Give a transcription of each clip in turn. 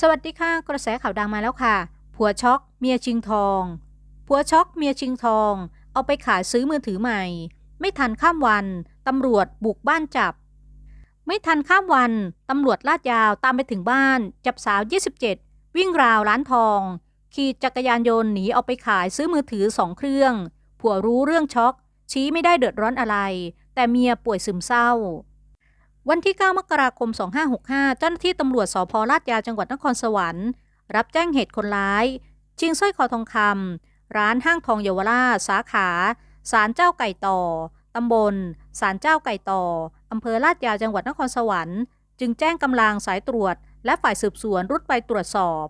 สวัสดีค่ะ กระแสข่าวดังมาแล้วค่ะ ผัวช็อก เมียชิงทอง ผัวช็อก เมียชิงทอง เอาไปขายซื้อมือถือใหม่ ไม่ทันข้ามวัน ตำรวจบุกบ้านจับ ไม่ทันข้ามวัน ตำรวจลาดยาวตามไปถึงบ้าน จับสาว 27 วิ่งราวร้านทอง ขี่จักรยานยนต์หนีเอาไปขายซื้อมือถือสองเครื่อง ผัวรู้เรื่องช็อก ชี้ไม่ได้เดือดร้อนอะไร แต่เมียป่วยซึมเศร้า วันที่ 9 มกราคม 2565 เจ้าหน้าที่ตำรวจสพลาดยาจังหวัดนครสวรรค์ รับแจ้งเหตุคนร้าย ชิงสร้อยคอทองคำร้านห้างทองเยาวราชสาขาศาลเจ้าไก่ต่อตำบลศาลเจ้าไก่ต่ออำเภอลาดยาจังหวัดนครสวรรค์ จึงแจ้งกำลังสายตรวจ และฝ่ายสืบสวนรุดไปตรวจสอบ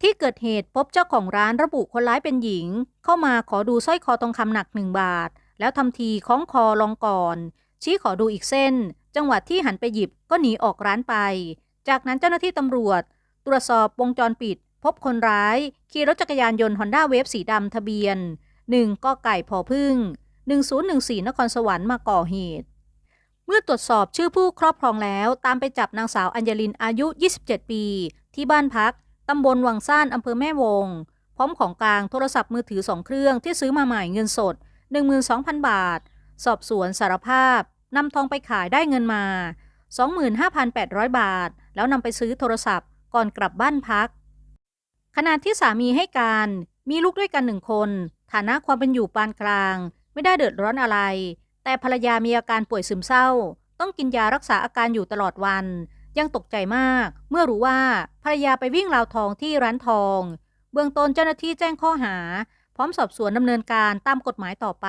ที่เกิดเหตุพบเจ้าของร้านระบุคนร้ายเป็นหญิง เข้ามาขอดูสร้อยคอทองคำหนักหนึ่งบาท แล้วทำทีคล้องคอลองก่อน ชี้ขอดูอีกเส้น จังหวะที่หันไปหยิบก็หนีออกร้านไป จากนั้นเจ้าหน้าที่ตำรวจ ตรวจสอบวงจรปิด พบคนร้าย ขี่รถจักรยานยนต์ฮอนด้าเวฟสีดำทะเบียน 1ก็ไก่พอพึ่ง 1014 นครสวรรค์มาก่อเหตุ เมื่อตรวจสอบชื่อผู้ครอบครองแล้ว ตามไปจับนางสาวอัญญลินอายุ 27 ปี ที่บ้านพักตำบลวังซ่านอำเภอแม่วง พร้อมของกลางโทรศัพท์มือถือสองเครื่องที่ซื้อมาใหม่เงินสด 12,000 บาท สอบสวนสารภาพนำทองไปขายได้เงินมา 25,800 บาท แล้วนำไปซื้อโทรศัพท์ก่อนกลับบ้านพัก ขณะที่สามีให้การมีลูกด้วยกันหนึ่งคน ฐานะความเป็นอยู่ปานกลาง ไม่ได้เดือดร้อนอะไร แต่ภรรยามีอาการป่วยซึมเศร้า ต้องกินยารักษาอาการอยู่ตลอดวัน ยังตกใจมาก เมื่อรู้ว่าภรรยาไปวิ่งราวทองที่ร้านทอง เบื้องต้นเจ้าหน้าที่แจ้งข้อหา พร้อมสอบสวนดำเนินการตามกฎหมายต่อไป